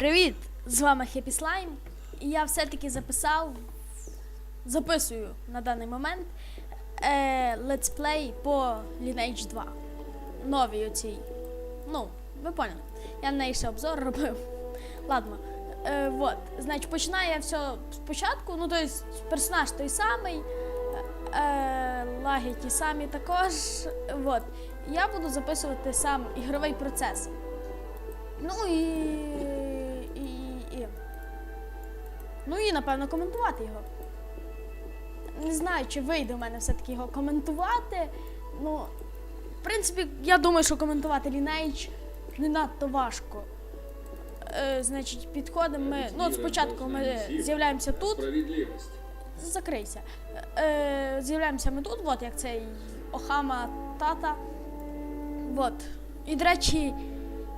Привіт! З вами Happy Slime. І я все-таки записав, записую на даний момент е, летсплей по Lineage 2. Новій оцій. Ну, ви поняли. Я на неї ще обзор робив. Ладно. Е, вот. Значить, починаю я все спочатку. Ну, тобто, персонаж той самий. Е, лаги ті самі також. Вот. Я буду записувати сам ігровий процес. Ну і. Ну і напевно коментувати його. Не знаю, чи вийде в мене все-таки його коментувати. Ну, в принципі, я думаю, що коментувати Lineage не надто важко. Е, значить, підходимо ми. Ну, от спочатку ми з'являємося тут. Закрийся. Е, з'являємося ми тут, от як цей Охама тата. От. І, до речі,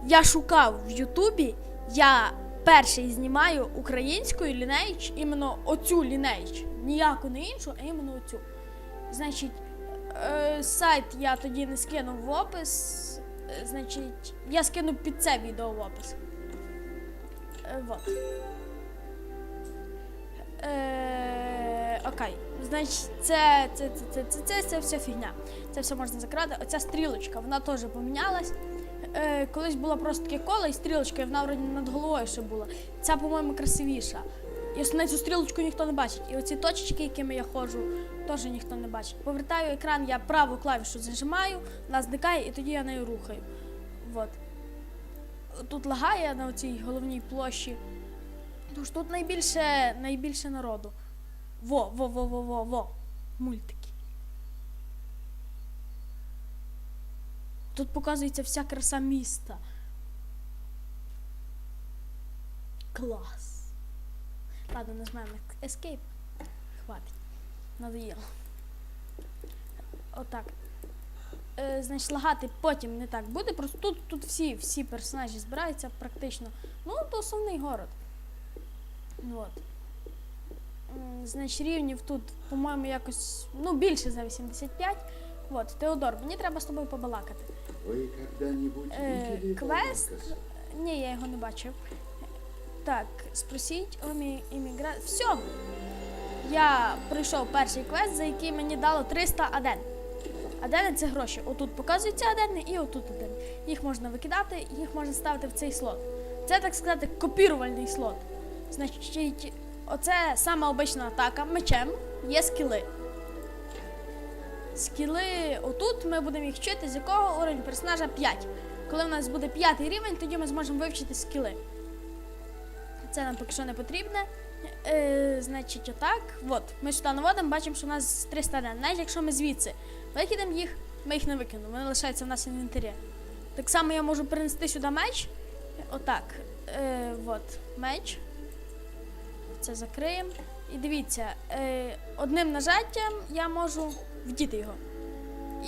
я шукав в Ютубі, я перший знімаю українською Lineage, іменно оцю Lineage. Ніяку не іншу, а іменно оцю. Значить, е, сайт я тоді не скинув в опис. Е, Значить, я скину під це відео в опис. Е, вот. Е, окей. Значить, це, це, це, це, це, це, це все фігня. Це все можна закривати. Оця стрілочка, вона теж помінялась. Е, колись було просто таке коло і стрілочка, і вона вроді над головою ще була. Ця, по-моєму, красивіша. І ось цю стрілочку ніхто не бачить. І оці точечки, якими я ходжу, теж ніхто не бачить. Повертаю екран, я праву клавішу зажимаю, вона зникає, і тоді я нею рухаю. Вот. Тут лагає на цій головній площі. Тож тут найбільше, найбільше народу. Во, во, во, во, во, во. Мультики. Тут показується вся краса міста. Клас. Ладно, нажмемо Escape. Хватить. Надоїло. Отак. Е, значить, лагати потім не так буде. Просто тут, тут всі, всі персонажі збираються практично. Ну, то основний город. От. Значить, рівнів тут, по-моєму, якось ну, більше за 85. От, Теодор, мені треба з тобою побалакати. Вы когда-нибудь Е, видели квест? Павлакас? Ні, я його не бачив. Так, спросіть у мі- іммігра... Все. Я пройшов перший квест, за який мені дало 300 аден. Адени це гроші. Отут показуються адени і отут адени. Їх можна викидати, їх можна ставити в цей слот. Це, так сказати, копірувальний слот. Значить, оце сама обична атака мечем, є скіли. Скіли отут ми будемо їх вчити, з якого уровень персонажа 5. Коли в нас буде п'ятий рівень, тоді ми зможемо вивчити скіли. Це нам поки що не потрібне. Е, значить, отак. От, ми сюди наводимо, бачимо, що у нас 300 ден. Навіть якщо ми звідси викинемо їх, ми їх не викинемо, вони лишаються в нас в інвентарі. Так само я можу принести сюди меч. Отак. Е, от, меч. Це закриємо. І дивіться, е, одним нажаттям я можу вдіти його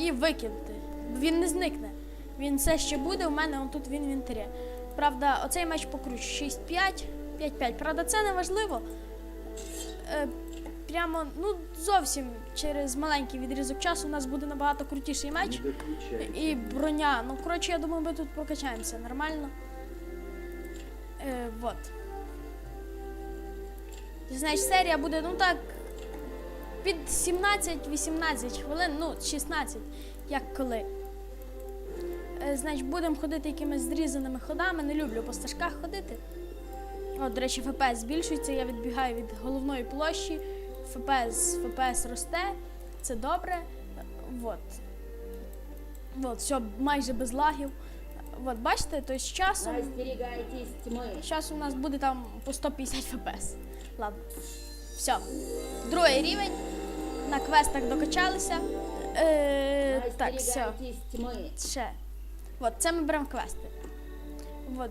і викинути. Він не зникне. Він все ще буде, у мене он тут в інвентарі. Правда, оцей меч покручу 6-5, 5-5. Правда, це не важливо. Е, прямо, ну, зовсім через маленький відрізок часу у нас буде набагато крутіший меч. І броня. Ну, коротше, я думаю, ми тут прокачаємося нормально. Е, вот. Значить, серія буде, ну так, під 17-18 хвилин, ну, 16, як коли. Е, значить, будемо ходити якимись зрізаними ходами. Не люблю по стежках ходити. О, до речі, ФПС збільшується, я відбігаю від головної площі. ФПС, ФПС росте, це добре. Вот. От, все майже без лагів. От, бачите, то з часом. Тьмы. Зараз у нас буде там по 150 фпс. Ладно. Все. Другий рівень. На квестах докачалися. Е, так, все. Ще. От, це ми беремо квести. От,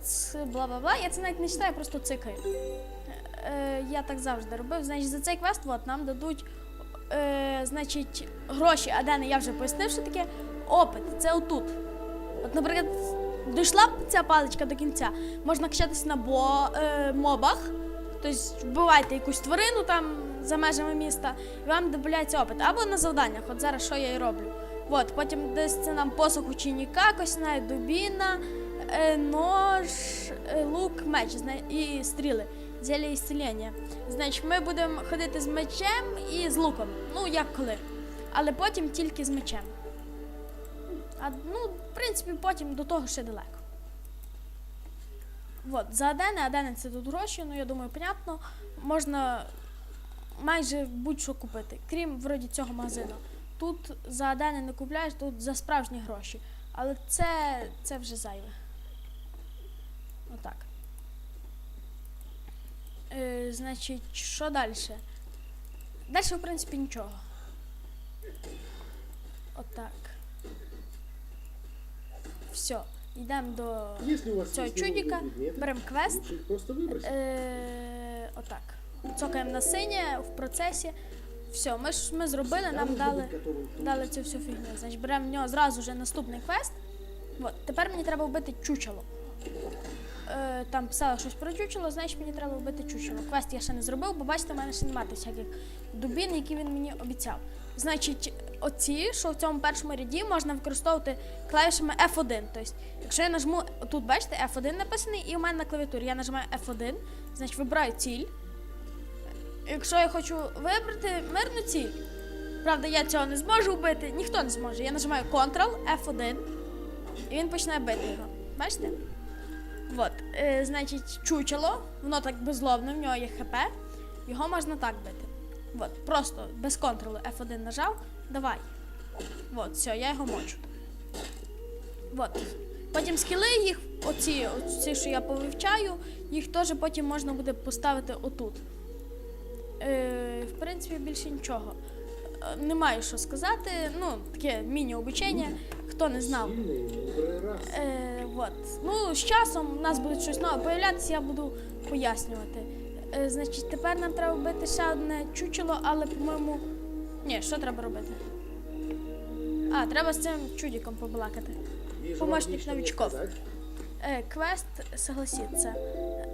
бла-бла-бла. Я це навіть не читаю, просто цикаю. Е, я так завжди робив. Значить, за цей квест от, нам дадуть е, значить, гроші, а де не я вже пояснив, що таке опит. Це отут. От, наприклад, дійшла б ця паличка до кінця, можна качатись на бо, е, мобах. Тобто вбивайте якусь тварину там за межами міста, і вам додається опит. Або на завданнях, от зараз що я і роблю. От, потім десь це нам посох ученика, косна дубіна, е, нож, е, лук, меч і стріли. Зілля ісцілення. Значить, ми будемо ходити з мечем і з луком. Ну, як коли. Але потім тільки з мечем. А, ну, в принципі, потім до того ще далеко. От, за Адени, Адени це тут гроші, ну я думаю, понятно. Можна майже будь-що купити, крім вроді цього магазину. Тут за Адени не купляєш, тут за справжні гроші. Але це, це вже зайве. Отак. Е, значить, що далі? Далі, в принципі, нічого. Отак. Все Йдемо до Если у вас цього есть ненужные чудика, предметы, беремо квест. лучше их просто выбросить. Е, отак. Цокаємо на синє в процесі. Все, ми ж ми зробили, Всегда нам нужно дали, быть готовым к тому, дали цю всю фігню. Значить, беремо в нього зразу вже наступний квест. От, тепер мені треба вбити чучело. Е, там писало щось про чучело, значить мені треба вбити чучело. Квест я ще не зробив, бо бачите, в мене ще немає тих всяких дубін, які він мені обіцяв. Значить, оці, що в цьому першому ряді, можна використовувати клавішами F1. Тобто, якщо я нажму, тут бачите, F1 написаний, і у мене на клавіатурі я нажимаю F1, значить вибираю ціль. Якщо я хочу вибрати мирну ціль, правда, я цього не зможу вбити, ніхто не зможе. Я нажимаю Ctrl F1 і він починає бити його. Бачите? От, е, значить, чучело, воно так беззлобне, в нього є ХП, його можна так бити. От, просто без контролу F1 нажав, давай. От, все, я його мочу. От. Потім скіли їх, оці, оці, що я повивчаю, їх теж потім можна буде поставити отут. Е, в принципі, більше нічого. Е, Немає що сказати. Ну, таке міні-обучення, хто не знав. Сильные, мудрые расы. Е, вот. Ну, з часом у нас буде щось нове появлятися, я буду пояснювати. Е, значить, тепер нам треба вбити ще одне чучело, але, по-моєму. Ні, що треба робити? А, треба з цим чудиком побалакати. Помощник новичков. Е, квест, согласіться.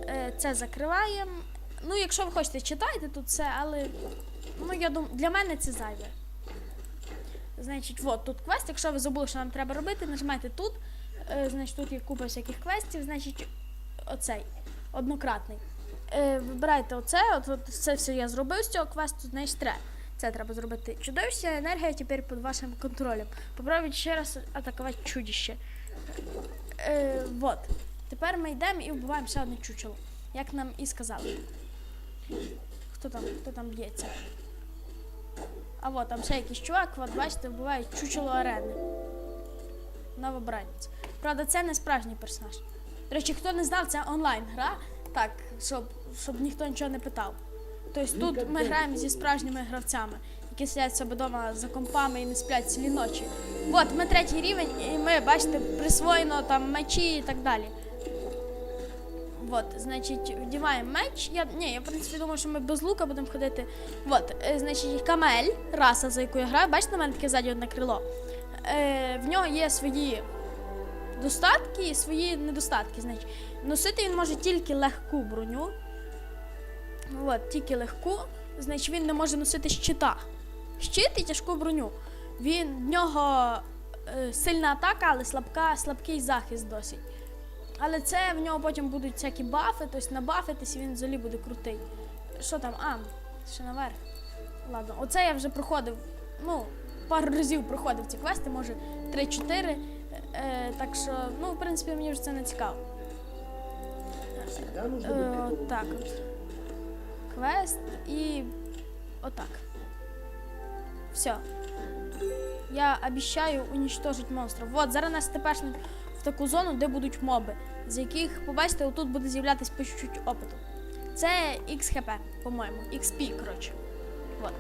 Е, це закриваємо. Ну, якщо ви хочете, читайте тут все, але ну, я думаю, для мене це зайве. Значить, от тут квест. Якщо ви забули, що нам треба робити, нажимайте тут. Е, значить, тут є купа всяких квестів, значить, оцей однократний. Е, вибирайте оце, от, от це все я зробив з цього квесту, значить треба. Це треба зробити. Чудовища енергія тепер під вашим контролем. Попробуйте ще раз атакувати чудище. Е, вот. Тепер ми йдемо і вбиваємо ще одне чучело, як нам і сказали. Хто там, хто там б'ється? А от там ще якийсь чувак, от бачите, вбиває чучело арени. Новобранець. Правда, це не справжній персонаж. До речі, хто не знав, це онлайн-гра, так, щоб, щоб ніхто нічого не питав. Тобто тут ми граємо зі справжніми гравцями, які сидять себе вдома за компами і не сплять цілі ночі. От, ми третій рівень, і ми, бачите, присвоєно там мечі і так далі. От, значить, вдіваємо меч. Я, ні, я в принципі думаю, що ми без лука будемо ходити. От, е, значить, камель, раса, за яку я граю, бачите, на мене таке ззаді одне крило. Е, в нього є свої достатки і свої недостатки. Значить, носити він може тільки легку броню. От, тільки легку. Значить, він не може носити щита. Щит і тяжку броню. Він в нього е, сильна атака, але слабка, слабкий захист досить. Але це в нього потім будуть всякі бафи, тобто набафитись, і він взагалі буде крутий. Що там? А, ще наверх. Ладно, оце я вже проходив. Ну, пару разів проходив ці квести, може 3-4. Е, так що, ну, в принципі, мені вже це не цікаво. Е, готовым так Квест і отак. Все. Я обіцяю уничтожить монстрів. От, зараз нас тепешнуть в таку зону, де будуть моби, з яких, побачите, отут буде з'являтися по чуть-чуть опиту. Це XHP, по-моєму, XP, коротше. От.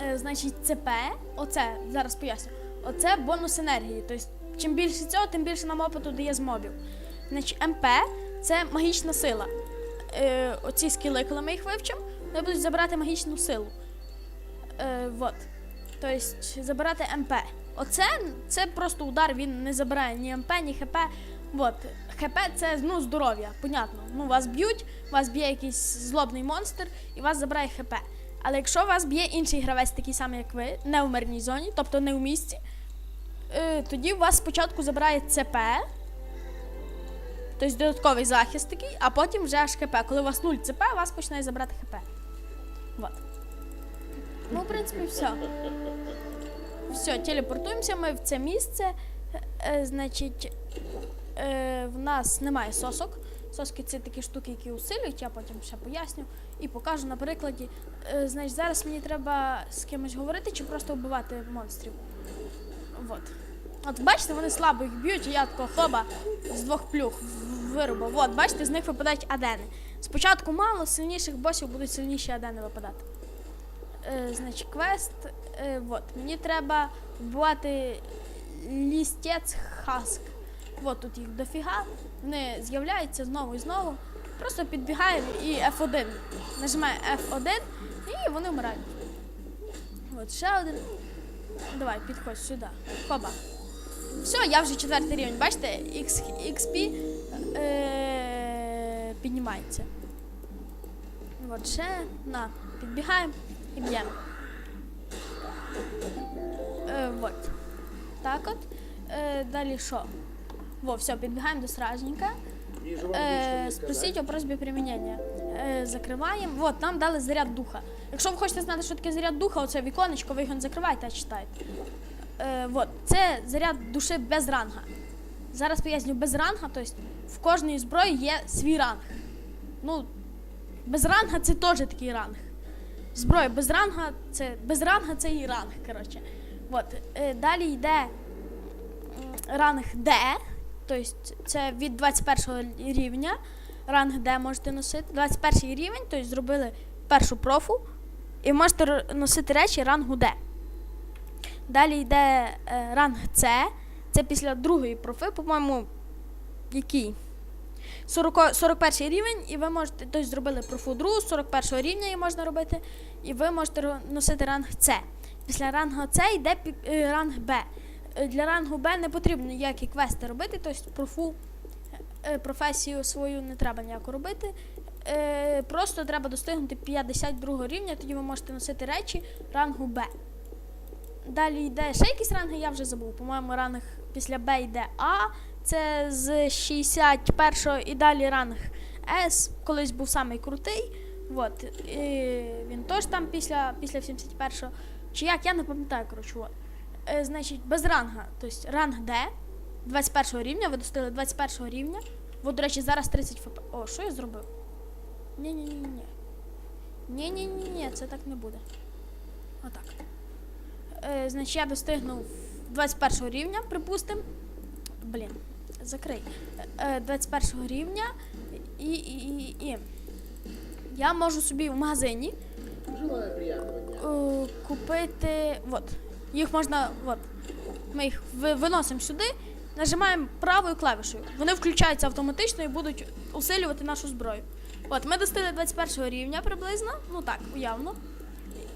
Е, значить, ЦП, оце, зараз поясню. Оце бонус енергії. Тобто, чим більше цього, тим більше нам опиту дає з мобів. Значить, МП це магічна сила. Е, оці скіли, коли ми їх вивчимо, вони будуть забирати магічну силу. Е, вот. Тобто забирати МП. Оце це просто удар, він не забирає ні МП, ні ХП. Вот. ХП це ну, здоров'я, понятно. Ну, вас б'ють, вас б'є якийсь злобний монстр і вас забирає ХП. Але якщо вас б'є інший гравець, такий самий, як ви, не в мирній зоні, тобто не в місці, е, тоді у вас спочатку забирає ЦП, тобто додатковий захист такий, а потім вже аж ХП. Коли у вас 0 ЦП, вас починає забрати ХП. Вот. Ну, в принципі, все. Все, телепортуємося ми в це місце. Е, значить, е, в нас немає сосок. Соски це такі штуки, які усилюють, я потім ще поясню і покажу на прикладі. Е, значить, зараз мені треба з кимось говорити чи просто вбивати монстрів. Вот. От бачите, вони слабо їх б'ють, і я такого хлоба з двох плюх вирубав. От, бачите, з них випадають адени. Спочатку мало, сильніших босів будуть сильніші адени випадати. Е, значить, квест. Е, от, мені треба вбивати лістець хаск. От тут їх дофіга. Вони з'являються знову і знову. Просто підбігаємо і F1. Нажимаю F1 і вони вмирають. От ще один. Давай, підходь сюди. Хоба. Все, я вже четвертий рівень. Бачите, XP е, піднімається. От ще на, підбігаємо і б'ємо. Е, от. Так от. Е, далі що? Во, все, підбігаємо до стражника. Е, спросіть о просьбі примінення. Е, закриваємо. Вот, нам дали заряд духа. Якщо ви хочете знати, що таке заряд духа, оце віконечко, ви його не закриваєте, а читаєте. Е, вот, це заряд душі без ранга. Зараз поясню, без ранга, тобто в кожній зброї є свій ранг. Ну, без ранга це теж такий ранг. Зброя без ранга це без ранга це і ранг. Коротше. Вот. Е, далі йде ранг Д, тобто це від 21 рівня. Ранг Д можете носити. 21 рівень, тобто зробили першу профу, і можете носити речі рангу Д. Далі йде е, ранг С, це після другої профи, по-моєму, який? 40, 41 рівень, і ви можете, тобто зробили профу другу, 41 рівня її можна робити, і ви можете носити ранг С. Після рангу С йде е, ранг Б. Е, Для рангу Б не потрібно ніякі квести робити, тобто профу професію свою не треба ніяку робити. Просто треба достигнути 52 рівня, тоді ви можете носити речі рангу Б. Далі йде ще якісь ранги, я вже забув. По-моєму, ранг після Б йде А. Це з 61 і далі ранг С. Колись був самий крутий. От. І він теж там після, після 71-го. Чи як, я не пам'ятаю, коротше. От. Е, значить, без ранга. Тобто ранг Д 21 рівня, ви достигли 21 рівня. От, до речі, зараз 30 ФП. О, що я зробив? Ні-ні-ні-ні. Ні-ні-ні, це так не буде. Отак. Е, значить, я достигнув 21 рівня, припустимо. Блін, закрий. Е, 21 рівня. І, і, і, і. Я можу собі в магазині е, купити. От. Їх можна. От. Ми їх виносимо сюди, нажимаємо правою клавішою. Вони включаються автоматично і будуть усилювати нашу зброю. От, ми достигли 21 рівня приблизно, ну так, уявно.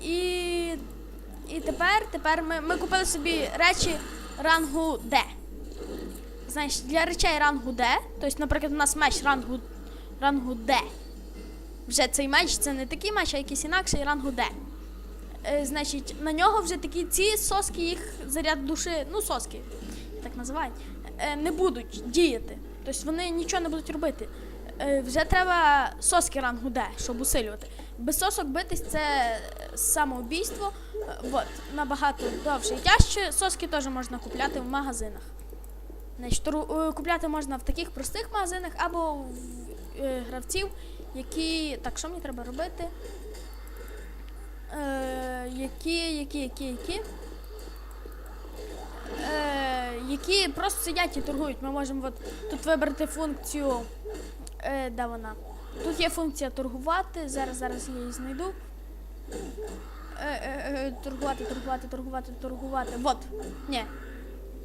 І, і тепер, тепер ми, ми купили собі речі рангу Д. Знаєш, для речей рангу Д, тобто, наприклад, у нас меч рангу, рангу Д. Вже цей меч це не такий меч, а якийсь інакший рангу Д. Е, значить, на нього вже такі ці соски, їх заряд душі, ну соски, так називають, е, не будуть діяти. Тобто вони нічого не будуть робити. Е, вже треба соски рангу Д, щоб усилювати. Без сосок битись це самоубійство. Е, Вот, набагато довше і тяжче. Соски теж можна купляти в магазинах. Значить, е, купляти можна в таких простих магазинах або в е, гравців, які. Так, що мені треба робити? Е, які, які, які, які? Е, які просто сидять і торгують. Ми можемо от тут вибрати функцію. Е, де вона? Тут є функція торгувати. Зараз, зараз я її знайду. Е, е, е, торгувати, торгувати, торгувати, торгувати. Вот. Ні.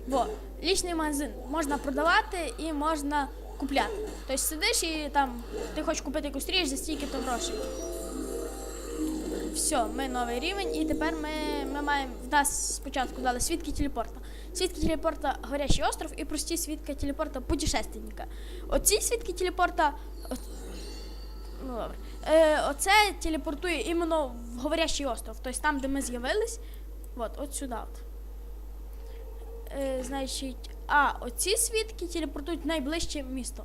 Во. Лічний магазин. Можна продавати і можна купляти. Тобто сидиш і там ти хочеш купити якусь річ за стільки-то грошей. Все, ми новий рівень, і тепер ми, ми маємо. В нас спочатку дали свідки телепорта. Свідки телепорта Горящий остров і прості свідки телепорта путешественника. Оці свідки телепорта. Ну добре. Е, оце телепортує іменно в Говорящий остров, тобто там, де ми з'явились. От, от сюди. От. Е, значить, а оці свідки телепортують в найближче місто.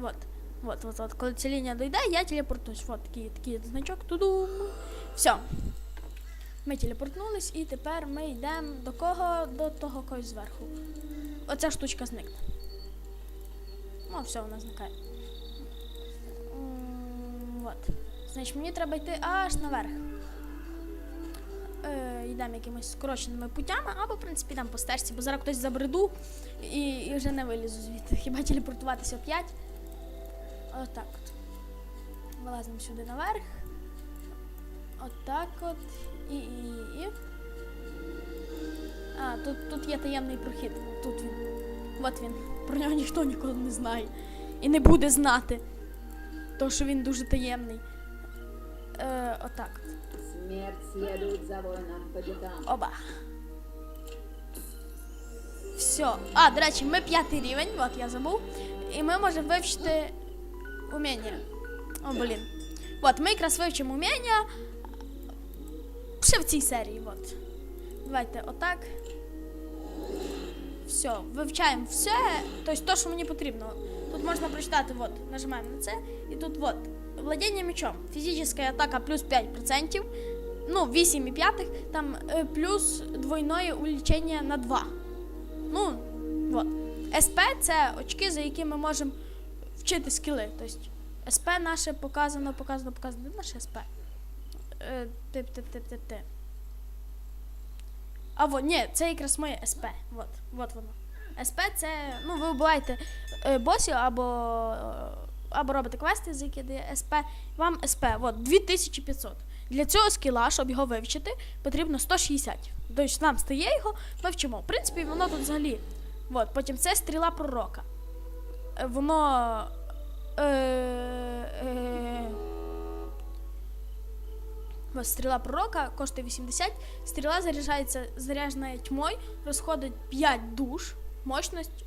Вот. Вот, вот, вот. Коли ця лінія дойде, я телепортуюсь. Вот такий, такий значок. Туду. Все. Ми телепортнулись і тепер ми йдемо до кого? До того когось зверху. Оця штучка зникне. Ну, все, вона зникає. М, Вот. Значить, мені треба йти аж наверх. Е, йдемо якимись скороченими путями, або, в принципі, йдемо по стежці, бо зараз хтось забреду і, і вже не вилізу звідти. Хіба телепортуватися оп'ять? Отак от. Вилазимо сюди наверх. Отак от. І, і, і. А, тут, тут є таємний прохід. Тут він. От він. Про нього ніхто ніколи не знає. І не буде знати. То, що він дуже таємний. Е, отак. Смерть за воином по пятам. Оба. Все. А, до речі, ми п'ятий рівень, от я забув. І ми можемо вивчити уміння. О, блін. От, ми якраз вивчимо уміння ще в цій серії. От. Давайте отак. Все, вивчаємо все, тобто то, що мені потрібно. Тут можна прочитати, от, нажимаємо на це, і тут от. Владіння мечом. Фізична атака плюс 5%. Ну, 8,5, там е, плюс двойное увеличення на 2. Ну, от. СП це очки, за які ми можемо вчити скіли. Тобто СП наше показано, показано, показано. Де наше СП? Е, тип, тип, тип, тип, тип. А вот, ні, це якраз моє СП. Вот, вот воно. СП це, ну, ви вбиваєте е, босів або, е, або робите квести, за які дає СП. Вам СП, от, 2500. Для цього скіла, щоб його вивчити, потрібно 160. Тобто нам стає його, ми вчимо. В принципі, воно тут взагалі. От, потім це стріла пророка. Е, Воно. Е, е, стріла пророка коштує 80. Стріла заряджається зарядженою тьмою, розходить 5 душ, мощність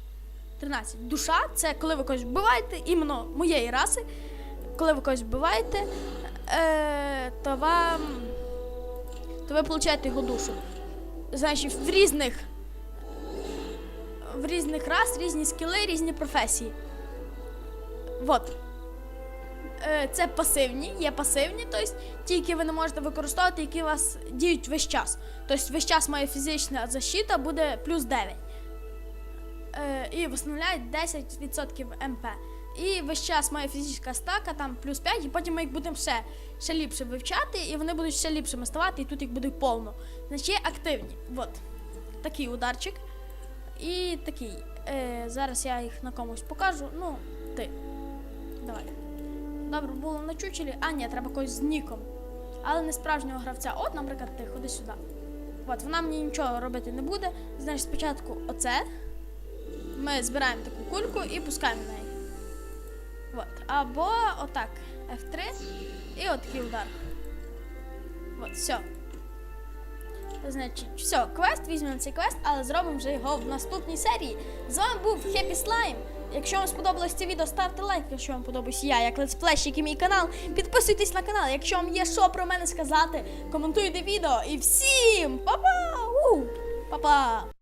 13. Душа це коли ви когось вбиваєте, іменно моєї раси. Коли ви когось вбиваєте, е, то вам. То ви получаєте його душу. Значить, в різних. В різних рас, різні скіли, різні професії. Вот. Е, Це пасивні, є пасивні, тобто ті, які ви не можете використовувати, які у вас діють весь час. Тобто весь час моя фізична защита буде плюс 9. Е, і встановляють 10% МП. І весь час моя фізична стака там плюс 5, і потім ми їх будемо ще, ще ліпше вивчати, і вони будуть ще ліпшими ставати, і тут їх буде повно. Значить, активні. От. Такий ударчик. І такий. Е, зараз я їх на комусь покажу. Ну, ти. Давай. Добре, було на чучелі. А, ні, треба когось з ніком. Але не справжнього гравця. От, наприклад, ти, ходи сюди. От, вона мені нічого робити не буде. Значить, спочатку оце. Ми збираємо таку кульку і пускаємо в неї. От. Або отак. F3. І от такий удар. От, все. Значить, все, квест, візьмемо цей квест, але зробимо вже його в наступній серії. З вами був Happy Slime. Якщо вам сподобалось це відео, ставте лайк. Якщо вам подобаюсь я, як летсплейщик і мій канал, підписуйтесь на канал. Якщо вам є що про мене сказати, коментуйте відео. І всім па-па! Па-па!